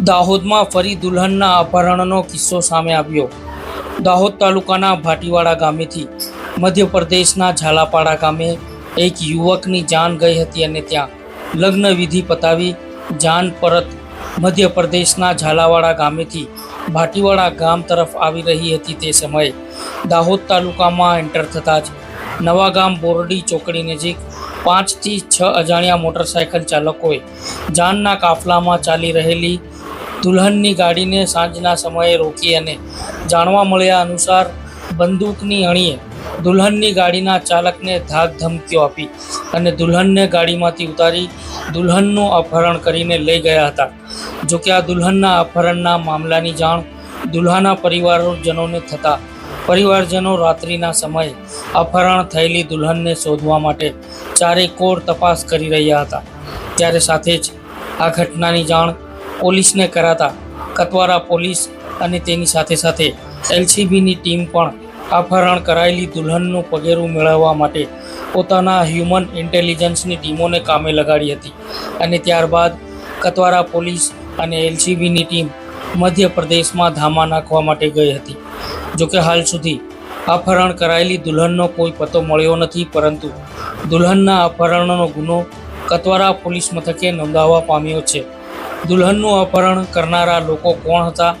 દાહોદમાં ફરી દુલ્હનના અપહરણનો કિસ્સો સામે આવ્યો. દાહોદ તાલુકાના ભાટીવાડા ગામેથી મધ્યપ્રદેશના ઝાલાપાડા ગામે એક યુવકની જાન ગઈ હતી અને ત્યાં લગ્ન વિધિ પતાવી જાન પરત મધ્યપ્રદેશના ઝાલાવાડા ગામેથી ભાટીવાડા ગામ તરફ આવી રહી હતી તે સમયે. દાહોદ તાલુકામાં એન્ટર થતાં જ નવા ગામ બોરડી ચોકડી નજીક પાંચથી છ અજાણ્યા મોટરસાયકલ ચાલકોએ જાનના કાફલામાં ચાલી રહેલી દુલ્હનની ગાડીને સાંજના સમયે રોકી અને જાણવા મળ્યા અનુસાર બંદૂકની અણીએ દુલ્હનની ગાડીના ચાલકને ધાક ધમકીઓ આપી અને દુલ્હનને ગાડીમાંથી ઉતારી દુલ્હનનું અપહરણ કરીને લઈ ગયા હતા. જોકે આ દુલ્હનના અપહરણના મામલાની જાણ દુલ્હાના પરિવારજનોને થતાં પરિવારજનો રાત્રિના સમયે અપહરણ થયેલી દુલ્હનને શોધવા માટે ચારેકોર તપાસ કરી રહ્યા હતા. ત્યારે સાથે જ આ ઘટનાની જાણ પોલીસને કરાતા કતવારા પોલીસ અને તેની સાથે સાથે એલસીબીની ટીમ પણ અપહરણ કરાયેલી દુલ્હનનું પગેરું મેળવવા માટે પોતાના હ્યુમન ઇન્ટેલિજન્સની ટીમોને કામે લગાડી હતી અને ત્યારબાદ કતવારા પોલીસ અને એલસીબીની ટીમ મધ્યપ્રદેશમાં ધામા નાખવા માટે ગઈ હતી. જોકે હાલ સુધી અપહરણ કરાયેલી દુલ્હનનો કોઈ પતો મળ્યો નથી, પરંતુ દુલ્હનના અપહરણનો ગુનો કતવારા પોલીસ મથકે નોંધાવવા પામ્યો છે. દુલ્હનનું અપહરણ કરનારા લોકો કોણ હતા?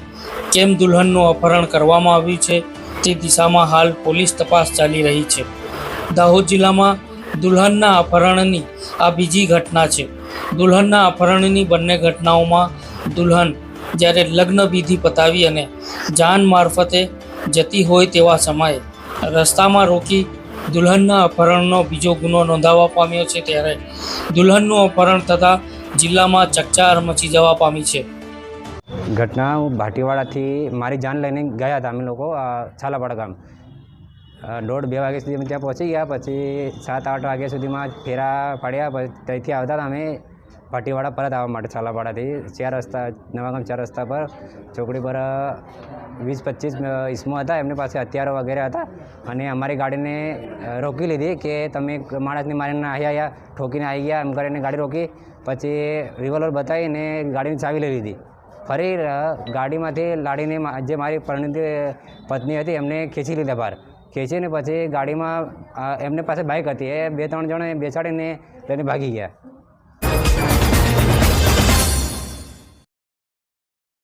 કેમ દુલ્હનનું અપહરણ કરવામાં આવ્યું છે? તે દિશામાં હાલ પોલીસ તપાસ ચાલી રહી છે. દાહોદ જિલ્લામાં દુલ્હનના અપહરણની આ બીજી ઘટના છે. દુલ્હનના અપહરણની બંને ઘટનાઓમાં દુલ્હન જ્યારે લગ્ન વિધિ પતાવી અને જાન મારફતે જતી હોય તેવા સમયે રસ્તામાં રોકી દુલ્હનના અપહરણનો બીજો ગુનો નોંધાવવા પામ્યો છે ત્યારે દુલ્હનનું અપહરણ થતાં જિલ્લામાં ચકચાર મચી જવા પામી છે. ઘટના ભાટીવાડાથી મારી જાન લઈને ગયા હતા અમે લોકો છાલાપાડા ગામ. દોઢ બે વાગ્યા સુધી અમે ત્યાં પહોંચી ગયા, પછી સાત આઠ વાગ્યા સુધીમાં ફેરા પાડ્યા પછી ત્યાંથી આવતા હતા અમે ભાટીવાડા પરત આવવા માટે છાલાપાડાથી ચાર રસ્તા, નવાગામ ચાર રસ્તા પર. ચોકડી પર વીસ, પચીસ ઈસમો હતા. એમની પાસે હથિયારો વગેરે હતા. અને અમારી ગાડીને રોકી લીધી કે તમે માણસને મારીને આવ્યા આવ્યા ઠોકીને આવી ગયા, એમ કરીને ગાડી રોકી. પછી રિવોલ્વર બતાવીને ગાડીની ચાવી લઈ લીધી. ફરી ગાડીમાંથી લાડીને જે મારી પરિણીત પત્ની હતી, એમને ખેંચી લીધા બહાર. ખેંચીને પછી ગાડીમાં એમને પાસે બાઇક હતી. એ બે, ત્રણ જણે બેસાડીને તેને ભાગી ગયા.